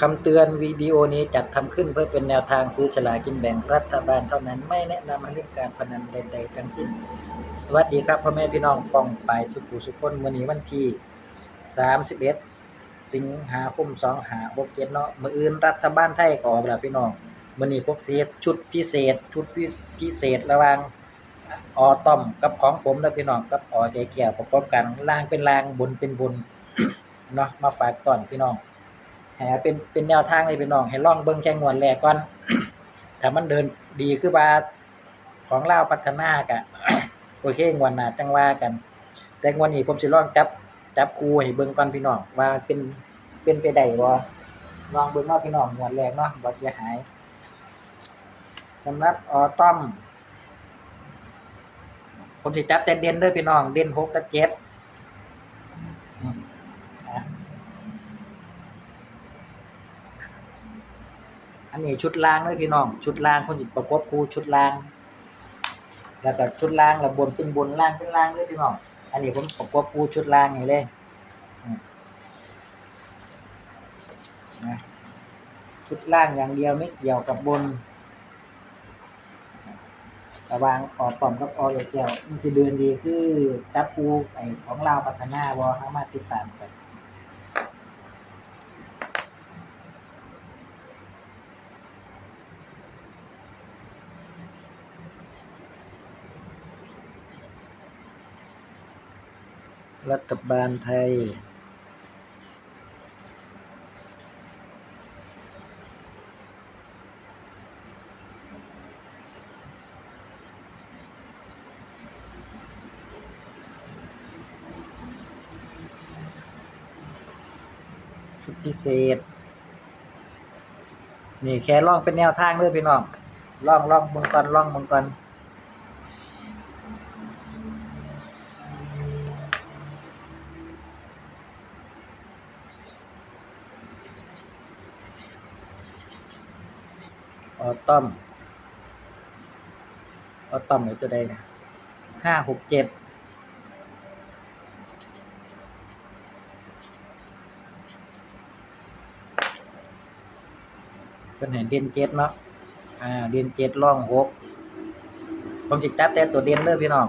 คำเตือนวิดีโอนี้จัดทำขึ้นเพื่อเป็นแนวทางซื้อฉลากินแบ่งรัฐบาลเท่านั้นไม่แนะนำให้เล่นการพนันใดๆทั้งสิ้น สวัสดีครับพ่อแม่พี่น้องป้องไปายสุขุสุขคนมื้อนี้วันที่31 สิงหาคม2567เนาะมืออื่นรัฐบาลไทยก็ออกแล้วพี่น้องมื้อนี้พบเสียชุดพิเศษ ชุดพิเศษระว่างออต้อมกับของผมนะพี่น้องกับออแก่แก้วประกอบกันล่างเป็นล่างบนเป็นบนเนาะมาฝากตอนพี่น้อง เป็นเป็นแนวทางเลยพี่น้อง ให้ลองเบิ่งแค่งวดแรกก่อนถ้ามันเดินดีคือว่าของเลาพัฒนากะโอเคงวดหน้าจังว่ากัน แต่งวดนี้ผมสิลองจับจับคู่ให้เบิ่งก่อนพี่น้องว่าเป็นเป็นไปได้บ่ลองเบิ่งเนาะพี่น้องงวดแรกเนาะบ่เสียหายสำหรับออต้อมผมสิจับแต่เด่นเด้อพี่น้องเด่น6กับ7อืมอะ อันนี้ชุดล่างเด้อพี่น้อง ชุดล่างคนสิประกบคูชุดล่าง แล้วก็ชุดล่างแล้วบนเป็นบนล่างเป็นล่างเด้อพี่น้อง อันนี้ผมประกบคูชุดล่างนี่เลยนะชุดล่างอย่างเดียวไม่เกี่ยวกับบนระวางออต่อมกับออเอแก้วมันสิเดินดีคือจับปูไอของเราวพัฒนาบ่สามารถติดตามกัน รัฐบาลไทย ชุดพิเศษ นี่แค่ลองเป็นแนวทางเลยพี่น้องลองลองมึงก่อนลองมึงก่อน ออตอมออตอมอยู่ตัวใดนะห้าหกเจ็ดเป็นเห็นเด่นเจ็ดเนาะอ่าเด่นเจ็ดล่องหกผมจิตจับแต่ตัวเด่นเลยพี่น้อง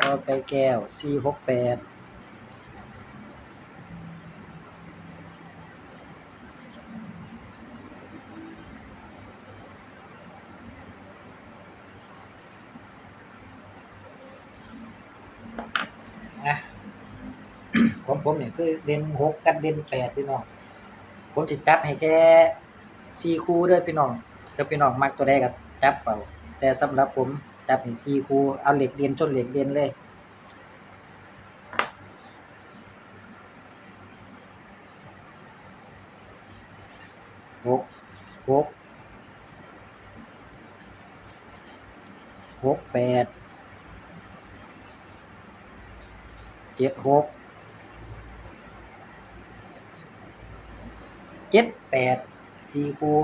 ก็ไก่แก้วสี่หกแปดนะของผมเนี่ยคือเด่นหกกับเด่นแปดพี่น้อง ผมจะจับให้แค่สี่คู่ด้อพี่น้องถ้าพี่น้องมักตัวใดก็จับเอาแต่สำหรับผม จับให้สี่คู่เอาเหล็กเด่นชนเหล็กเด่นเลยหกหกหกแปดเจ็ดหกเจ็ดแปดสี่คู่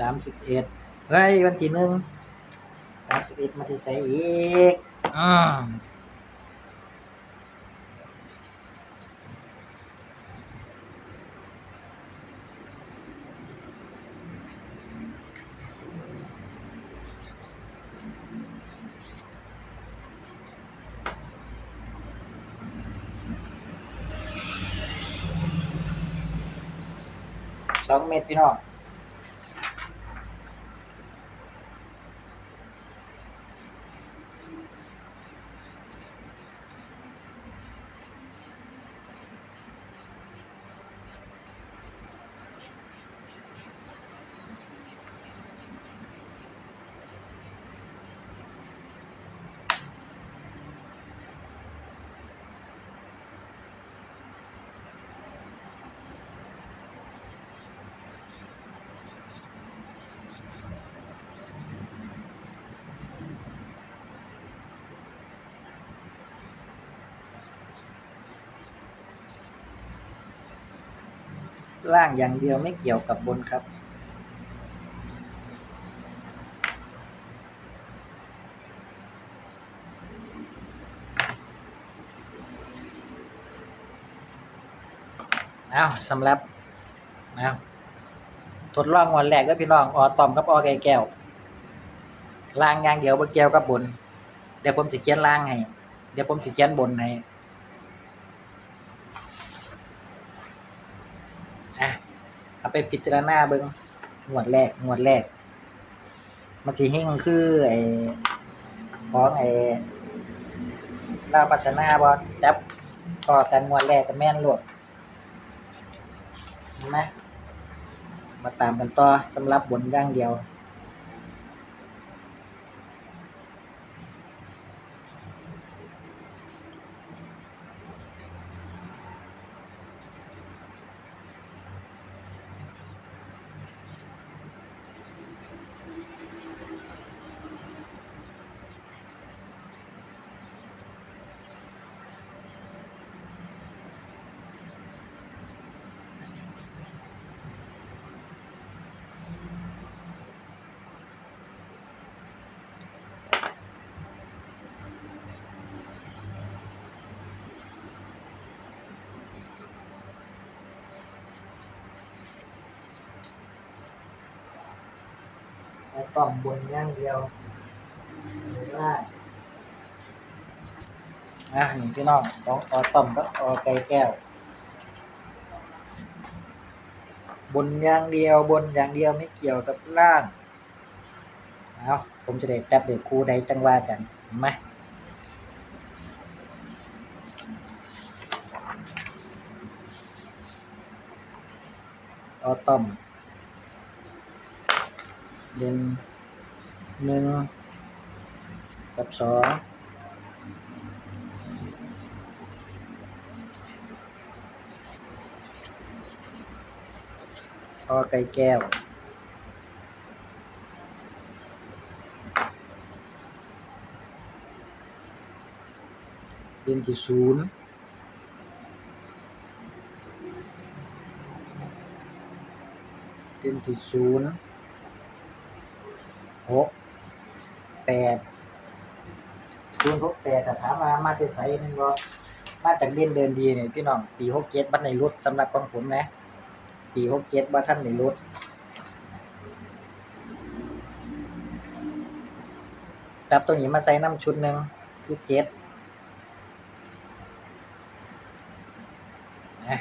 สามสิบเอ็ดเฮ้ยวันที่หนึ่งสามสิบเอ็ดมาที่ใส่อีกอ่าสองเม็ดพี่น้อง ล่างอย่างเดียวไม่เกี่ยวกับบนครับ เอาสำหรับนะทดลองงวันแรกก็พี่น้อง ออตอมกับออไก่แก้วล่างอย่างเดียวบ่เกี่ยวกับบน เดี๋ยวผมสิเขียนล่างให้ เดี๋ยวผมสิเขียนบนให้อะ เอาไปพิจารณาเบิ้งงวดแรกงวดแรก มันสิเฮงคือไอ้ของไอ้ลาวพัฒนาบ่จับพอกันงวดแรกก็แม่นโลดนไหมมาตามกันต่อสำหรับบนย่างเดียว แล้วต้องบนย่างเดียวหรือว่าอะนี่พี่น้องของออต้อมกับออไก่แก้ว บนอย่างเดียวบนอย่างเดียวไม่เกี่ยวกับล่างเอาผมจะได้จับเด็กครูใดจังว่ากันเห็นไหมออต้อม เด่นหนึ่งกับสองพอ หกแปดศูนย์หกแปดแต่ถามมามาจะใส่นั่นก็มาจากเล่นเดินดีเนี่ยพี่น้องปีหกเจ็ดบัตในรถสำหรับของผมนะปีหกเจ็ดบัตท่านในรถจับตัวนี้มาใส่น้ำชุดหนึ่งคือเจ็ดนะ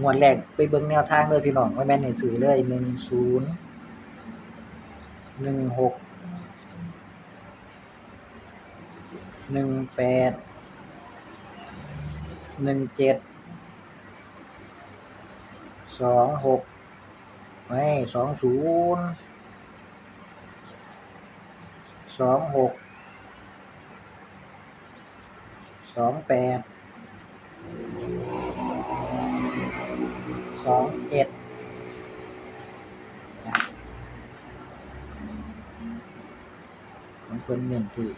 งวดแรกไปเบิ่งแนวทางเลยพี่น้องไม่แม่นในสื่อเลยหนึ่งศูนย์หนึ่งหกหนึ่งแปดหนึ่งเจ็ดสองหกไม่สองศูนย์สองหกสองแปด สองเอ็ดนะมันเป็นเงินที่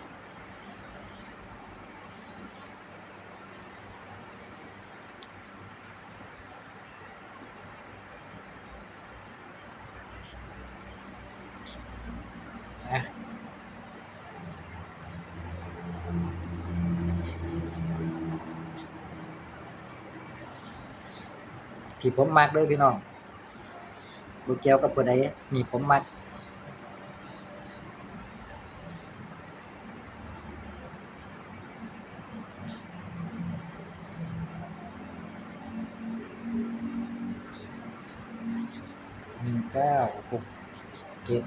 ที่ผมมักเลยพี่น้องบุเกียวกับผู้ใดนี่ผมมักหนึ่งเก้าหกเจ็ด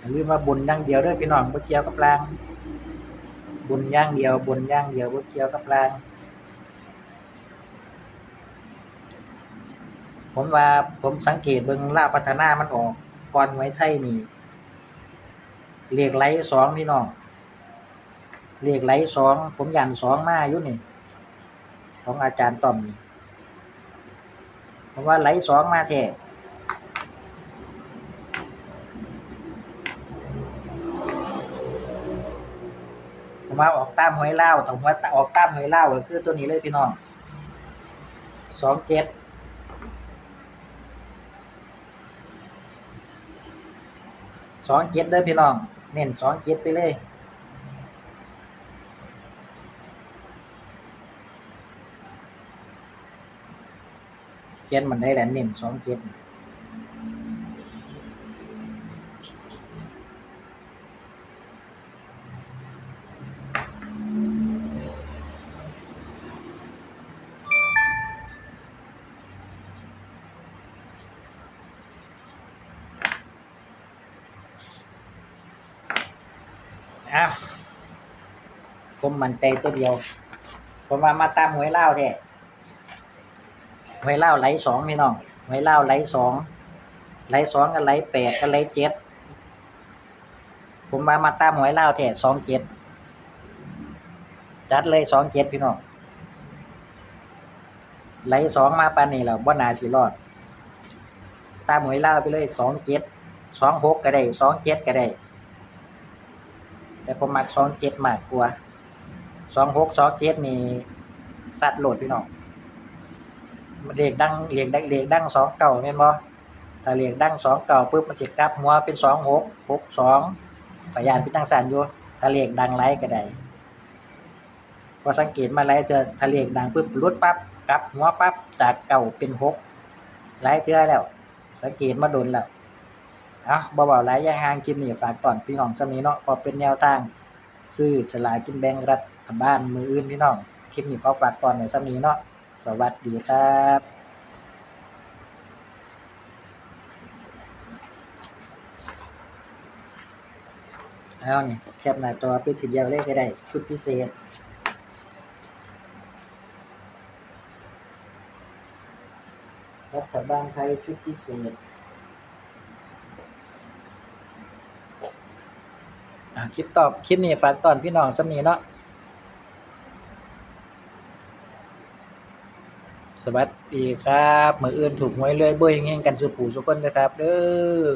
อย่าลืมว่าบนย่างเดียวเด้วยพี่น้องบ่เกี่ยวกับลาง บนย่างเดียว บนย่างเดียวบ่เกี่ยวกับลาง ผมว่าผมสังเกตเบิ่งลาวพัฒนามันออกก่อนไว้ไทยนี่เลขไหลสองพี่น้องเลขไหลสองผมยันสองมาอยู่นี่ ของอาจารย์ต้อมนี่ผมว่าไหลสองมาแท้ ผมว่าออกตามหวยเล่าวต้องว่าออกตามหวยเล่าก็คือตัวนี้เลยพี่น้องสองเจ็ดสองเจ็ดเด้อพี่น้อง เน้นสองเจ็ดไปเลยเขียนมันได้แหละเน้นสองเจ็ด ผมมันใจตัวเดียว ผมมามาตามหวยเล่าแท้หวยเล่าไหลสองพี่น้องหวยเล่าไหลสองไหลสองกับไหลแปดกับไหลเจ็ดผมมามาตามหวยเล่าแท้สองเจ็ดจัดเลยสองเจ็ดพี่น้องไหลสองมาปานนี้แล้วบ่นาสิรอด ตามหวยเล่าไปเลยสองเจ็ดสองหกก็ได้สองเจ็ดก็ได้ แต่ผมมักสองเจ็ดมากกว่า สองหกสองเจ็ดนี่สัตว์โหลดพี่น้องเลขดังเลขดังเลขดังสองเก่าแม่นบ่ถ้าเลขดังสองเก่าปุ๊บมันสิกลับหัวเป็นสองหกหกสองขยานเป็นจังสันอยู่ถ้าเลขดังไลก็ได้พอสังเกตมาไลเทื่อถ้าเลขดังปุ๊บรุดปั๊บกลับหัวปั๊บจากเก่าเป็นหกไลเทื่อแล้ว สังเกตมาโดนแล้วเอ้าบ่เบาหลายอย่างห่างคลิปนี้ฝากตอนพี่น้องซำนี้เนาะพอเป็นแนวทาง ซื้อฉลากกินแบงรัฐ บาลมืออื่นพี่น้อง คลิปนี้ขอฝากตอนไว้ซำนี้เนาะ สวัสดีครับเอานี่แคปหน้าจอไปทีเดียวเลยก็ได้ ชุดพิเศษรัฐบาลไทยชุดพิเศษคลิปตอบคลิปนี้ฝากตอนพี่น้องสำนีเนาะ สวัสดีครับ มืออื่นถูกหวยเลยเบอร์ยังไงกันสุผูสุคนนะครับเด้อ